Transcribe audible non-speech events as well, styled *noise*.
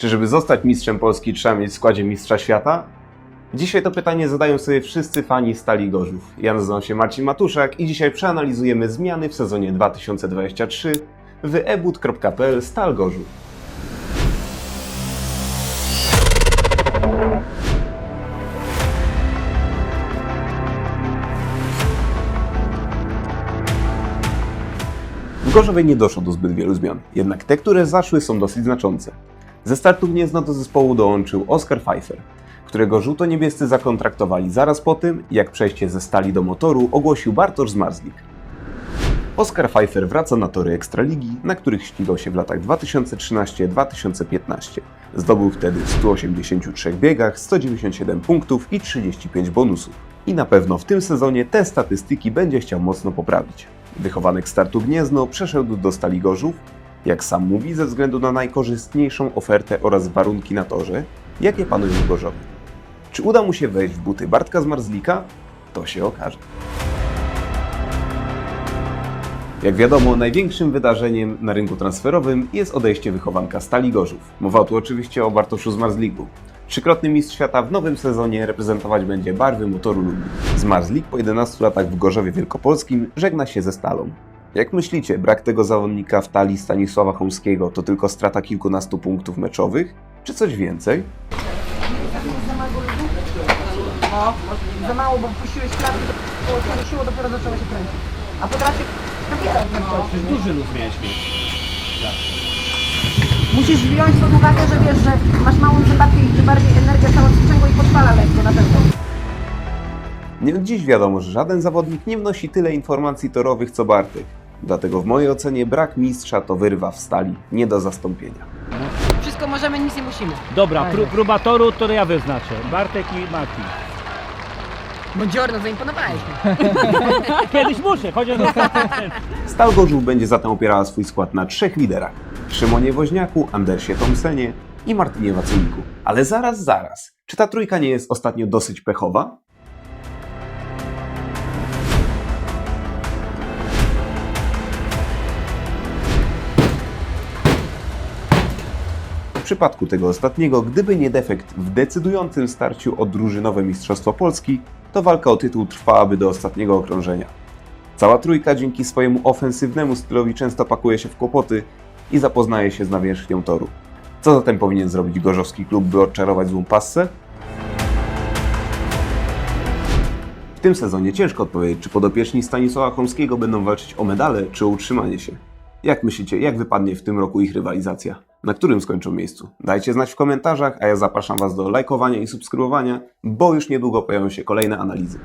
Czy żeby zostać mistrzem Polski trzeba mieć w składzie mistrza świata? Dzisiaj to pytanie zadają sobie wszyscy fani Stali Gorzów. Ja nazywam się Marcin Matuszak i dzisiaj przeanalizujemy zmiany w sezonie 2023 w ebud.pl Stal Gorzów. W Gorzowie nie doszło do zbyt wielu zmian, jednak te, które zaszły są dosyć znaczące. Ze startu Gniezno do zespołu dołączył Oskar Pfeiffer, którego żółto-niebiescy zakontraktowali zaraz po tym, jak przejście ze stali do motoru ogłosił Bartosz Zmarzlik. Oskar Pfeiffer wraca na tory Ekstraligi, na których ścigał się w latach 2013-2015. Zdobył wtedy w 183 biegach, 197 punktów i 35 bonusów. I na pewno w tym sezonie te statystyki będzie chciał mocno poprawić. Wychowanek startu Gniezno przeszedł do Stali Gorzów, jak sam mówi, ze względu na najkorzystniejszą ofertę oraz warunki na torze, jakie panują w Gorzowie. Czy uda mu się wejść w buty Bartka Zmarzlika? To się okaże. Jak wiadomo, największym wydarzeniem na rynku transferowym jest odejście wychowanka Stali Gorzów. Mowa tu oczywiście o Bartoszu Zmarzliku. Trzykrotny mistrz świata w nowym sezonie reprezentować będzie barwy motoru Lublin. Zmarzlik po 11 latach w Gorzowie Wielkopolskim żegna się ze Stalą. Jak myślicie, brak tego zawodnika w talii Stanisława Chomskiego to tylko strata kilkunastu punktów meczowych, czy coś więcej? No, za mało, bo puściłeś klatki, to było cię siło, dopiero zaczęło się kręcić. A potrafię no. Duży luz miałeś. Musisz wziąć pod uwagę, że wiesz, że masz małą zębatkę i tym bardziej energia sprzęgło i podpala lekko na pewno. Nie od dziś wiadomo, że żaden zawodnik nie wnosi tyle informacji torowych co Bartek. Dlatego w mojej ocenie brak mistrza to wyrwa w stali, nie do zastąpienia. Wszystko możemy, nic nie musimy. Dobra, pró próba toru to ja wyznaczę. Bartek i Mati. Buongiorno, zaimponowałeś mi. *laughs* Kiedyś muszę, chociaż. Stal Gorzów będzie zatem opierała swój skład na trzech liderach. Szymonie Woźniaku, Andersie Thompsenie i Martynie Waculiku. Ale zaraz, zaraz. Czy ta trójka nie jest ostatnio dosyć pechowa? Przypadku tego ostatniego, gdyby nie defekt w decydującym starciu o drużynowe Mistrzostwo Polski, to walka o tytuł trwałaby do ostatniego okrążenia. Cała trójka dzięki swojemu ofensywnemu stylowi często pakuje się w kłopoty i zapoznaje się z nawierzchnią toru. Co zatem powinien zrobić gorzowski klub, by odczarować złą passę? W tym sezonie ciężko odpowiedzieć, czy podopieczni Stanisława Chomskiego będą walczyć o medale, czy o utrzymanie się. Jak myślicie, jak wypadnie w tym roku ich rywalizacja? Na którym skończą miejscu? Dajcie znać w komentarzach, a ja zapraszam Was do lajkowania i subskrybowania, bo już niedługo pojawią się kolejne analizy.